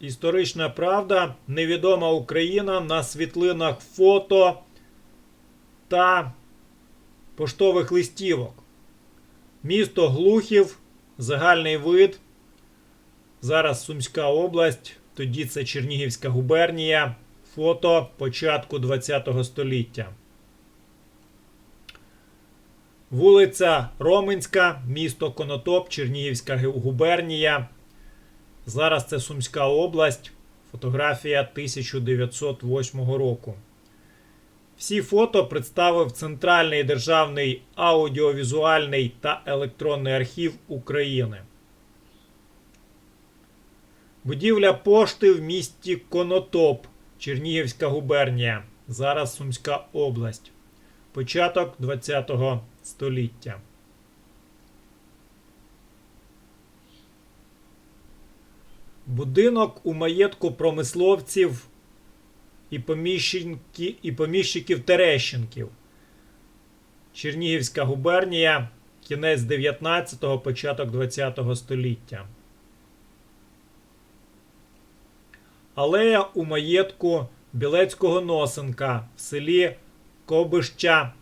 Історична правда. Невідома Україна на світлинах фото та поштових листівок. Місто Глухів, загальний вид. Зараз Сумська область, тоді це Чернігівська губернія. Фото початку ХХ століття. Вулиця Роменська, місто Конотоп, Чернігівська губернія. Зараз це Сумська область. Фотографія 1908 року. Всі фото представив Центральний державний аудіовізуальний та електронний архів України. Будівля пошти в місті Конотоп, Чернігівська губернія. Зараз Сумська область. Початок ХХ століття. Будинок у маєтку промисловців і, і поміщиків Терещенків. Чернігівська губернія. Кінець 19-го, початок 20-го століття. Алея у маєтку Білецького Носенка в селі Кобища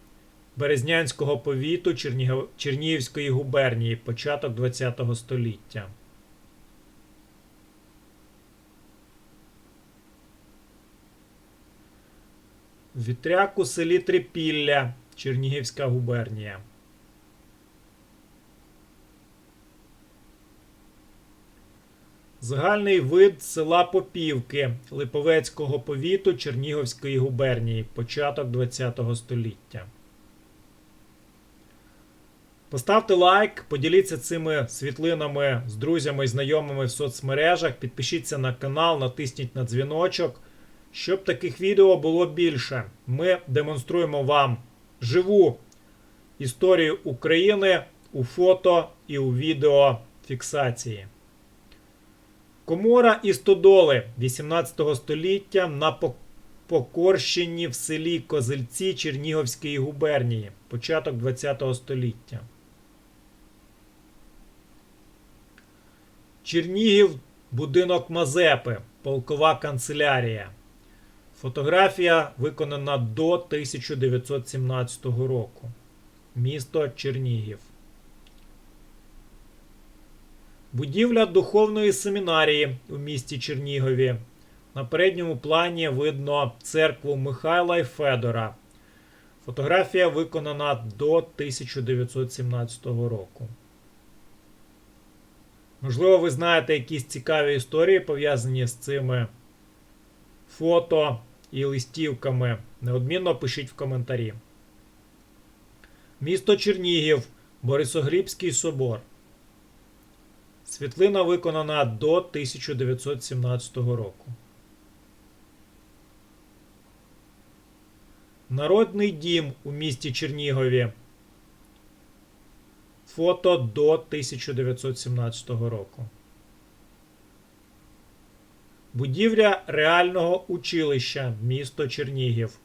Березнянського повіту Чернігів... Чернігівської губернії, початок ХХ століття. Вітряк у селі Трипілля, Чернігівська губернія. Загальний вид села Попівки Липовецького повіту Чернігівської губернії, початок ХХ століття. Поставте лайк, поділіться цими світлинами з друзями і знайомими в соцмережах. Підпишіться на канал, натисніть на дзвіночок. Щоб таких відео було більше, ми демонструємо вам живу історію України у фото і у відео фіксації. Комора і стодоли 18 століття на Покорщині в селі Козельці Чернігівської губернії. Початок 20 століття. Чернігів будинок Мазепи. Полкова канцелярія. Фотографія виконана до 1917 року. Місто Чернігів. Будівля духовної семінарії у місті Чернігові. На передньому плані видно церкву Михайла і Федора. Фотографія виконана до 1917 року. Можливо, ви знаєте якісь цікаві історії пов'язані з цими фото і листівками. Неодмінно пишіть в коментарі. Місто Чернігів, Борисоглібський собор. Світлина виконана до 1917 року. Народний дім у місті Чернігові. Фото до 1917 року. Будівля реального училища місто Чернігів.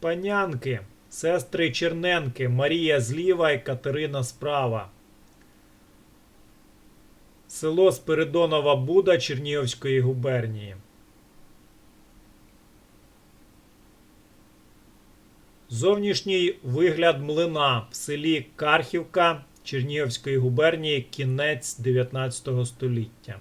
Панянки. Сестри Черненки. Марія зліва і Катерина справа. Село Спиридонова Буда Чернігівської губернії. Зовнішній вигляд млина в селі Кархівка Чернігівської губернії кінець 19 століття.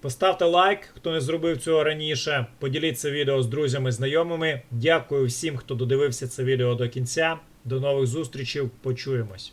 Поставте лайк, хто не зробив цього раніше. Поділіться відео з друзями знайомими. Дякую всім, хто додивився це відео до кінця. До нових зустрічей. Почуємось.